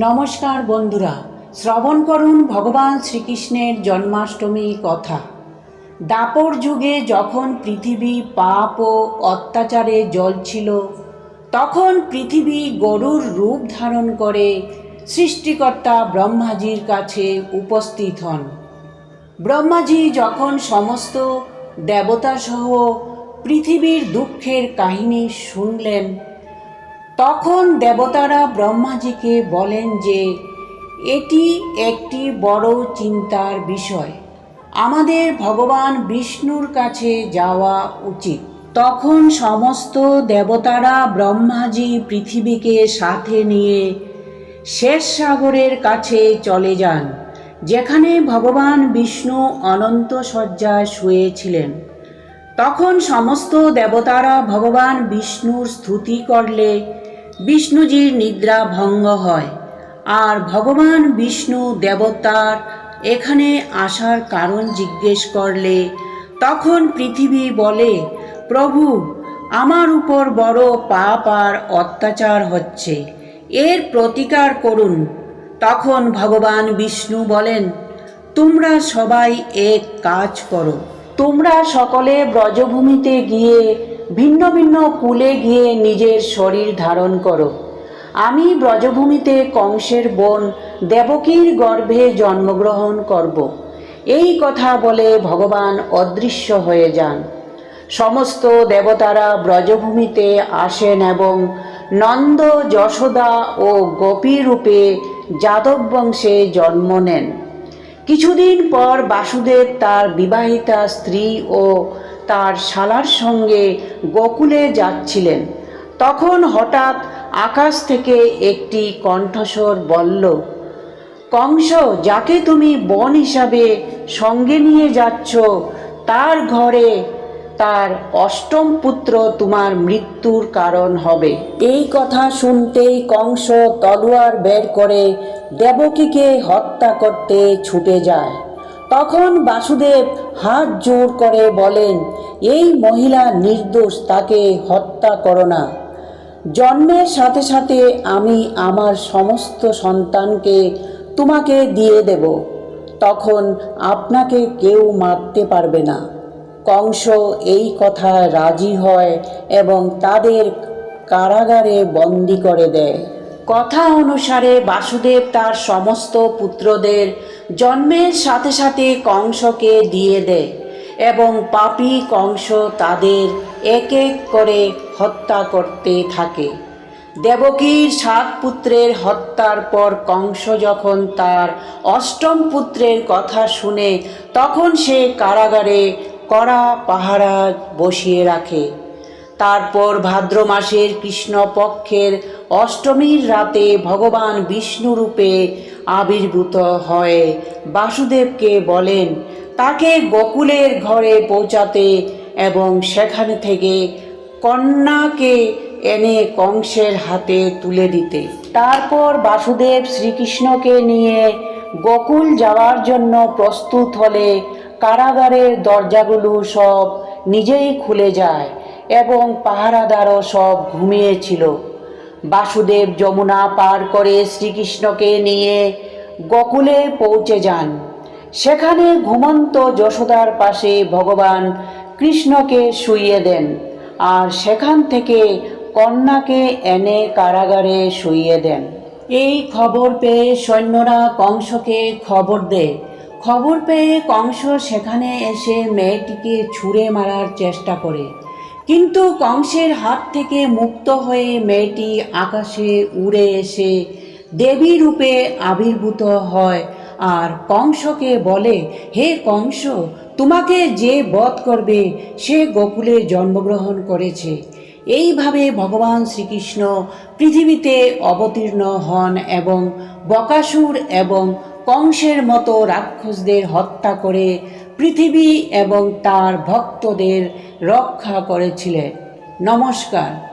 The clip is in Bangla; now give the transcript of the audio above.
নমস্কার বন্ধুরা, শ্রবণ করুন ভগবান শ্রীকৃষ্ণের জন্মাষ্টমী কথা। দাপর যুগে যখন পৃথিবী পাপ ও অত্যাচারে জ্বলছিল, তখন পৃথিবী গরুর রূপ ধারণ করে সৃষ্টিকর্তা ব্রহ্মাজির কাছে উপস্থিত হন। ব্রহ্মাজি যখন সমস্ত দেবতাসহ পৃথিবীর দুঃখের কাহিনী শুনলেন তখন দেবতারা ব্রহ্মাজিকে বলেন যে, এটি একটি বড় চিন্তার বিষয়। আমাদের ভগবান বিষ্ণুর কাছে যাওয়া উচিত। তখন সমস্ত দেবতারা ব্রহ্মাজি পৃথিবীকে সাথে নিয়ে শেষ সাগরের কাছে চলে যান, যেখানে ভগবান বিষ্ণু অনন্ত শয্যায় শুয়েছিলেন। তখন সমস্ত দেবতারা ভগবান বিষ্ণুর স্তুতি করলে বিষ্ণুজির নিদ্রা ভঙ্গ হয়। আর ভগবান বিষ্ণু দেবতার এখানে আসার কারণ জিজ্ঞেস করলে, তখন পৃথিবী বলে, প্রভু, আমার উপর বড় পাপ আর অত্যাচার হচ্ছে। এর প্রতিকার করুন। তখন ভগবান বিষ্ণু বলেন, তোমরা সবাই এক কাজ করো। তোমরা সকলে ব্রজভূমিতে গিয়ে ভিন্ন ভিন্ন কুলে গিয়ে নিজের শরীর ধারণ করো। আমি ব্রজভূমিতে কংসের বোন দেবকীর গর্ভে জন্মগ্রহণ করব। এই কথা বলে ভগবান অদৃশ্য হয়ে যান। সমস্ত দেবতারা ব্রজভূমিতে আসেন এবং নন্দ, যশোদা ও গোপী রূপে যাদব বংশে জন্ম নেন। কিছুদিন পর বাসুদেব তার বিবাহিতা স্ত্রী ও তার শালার সঙ্গে গোকুলে যাচ্ছিলেন। তখন হঠাৎ আকাশ থেকে একটি কণ্ঠস্বর বলল, কংস, যাকে তুমি বন হিসাবে সঙ্গে নিয়ে যাচ্ছ, তার ঘরে তার অষ্টম পুত্র তোমার মৃত্যুর কারণ হবে। এই কথা শুনতেই কংস তলোয়ার বের করে দেবকীকে হত্যা করতে ছুটে যায়। তখন বাসুদেব হাত জোর করে বলেন, এই মহিলা নির্দোষ, তাকে হত্যা করো না। জন্মের সাথে সাথে আমি আমার সমস্ত সন্তানকে তোমাকে দিয়ে দেব। তখন আপনাকে কেউ মারতে পারবে না। কংস এই কথায় রাজি হয় এবং তাদের কারাগারে বন্দি করে দেয়। কথা অনুসারে বাসুদেব তার সমস্ত পুত্রদের জন্মের সাথে সাথে কংসকে দিয়ে দেয় এবং পাপী কংস তাদের এক এক করে হত্যা করতে থাকে। দেবকীর সাত পুত্রের হত্যার পর কংস যখন তার অষ্টম পুত্রের কথা শুনে, তখন সে কারাগারে কড়া পাহারা বসিয়ে রাখে। তারপর ভাদ্র মাসের কৃষ্ণপক্ষের অষ্টমীর রাতে ভগবান বিষ্ণুরূপে আবির্ভূত হয়। বাসুদেবকে বলেন, তাকে গোকুলের ঘরে পৌঁছাতে এবং সেখান থেকে কন্যাকে এনে কংসের হাতে তুলে দিতে। তারপর বাসুদেব শ্রীকৃষ্ণকে নিয়ে গোকুল যাওয়ার জন্য প্রস্তুত হলে কারাগারের দরজাগুলো সব নিজেই খুলে যায় এবং পাহারাদারও সব ঘুমিয়েছিল। বাসুদেব যমুনা পার করে শ্রীকৃষ্ণকে নিয়ে গোকুলে পৌঁছে যান। সেখানে ঘুমন্ত যশোদার পাশে ভগবান কৃষ্ণকে শুইয়ে দেন আর সেখান থেকে কন্যাকে এনে কারাগারে শুইয়ে দেন। এই খবর পেয়ে সৈন্যরা কংসকে খবর দেয়। খবর পেয়ে কংস সেখানে এসে মেয়েটিকে ছুঁড়ে মারার চেষ্টা করে। কিন্তু কংসের হাত থেকে মুক্ত হয়ে মেয়েটি আকাশে উড়ে এসে দেবী রূপে আবির্ভূত হয়। আর কংসকে বলে, হে কংস, তোমাকে যে বধ করবে, সে গোকুলে জন্মগ্রহণ করেছে। এইভাবে ভগবান শ্রীকৃষ্ণ পৃথিবীতে অবতীর্ণ হন এবং বকাসুর এবং কংসের মতো রাক্ষসদের হত্যা করে পৃথিবী এবং তার ভক্তদের রক্ষা করেছিলেন নমস্কার।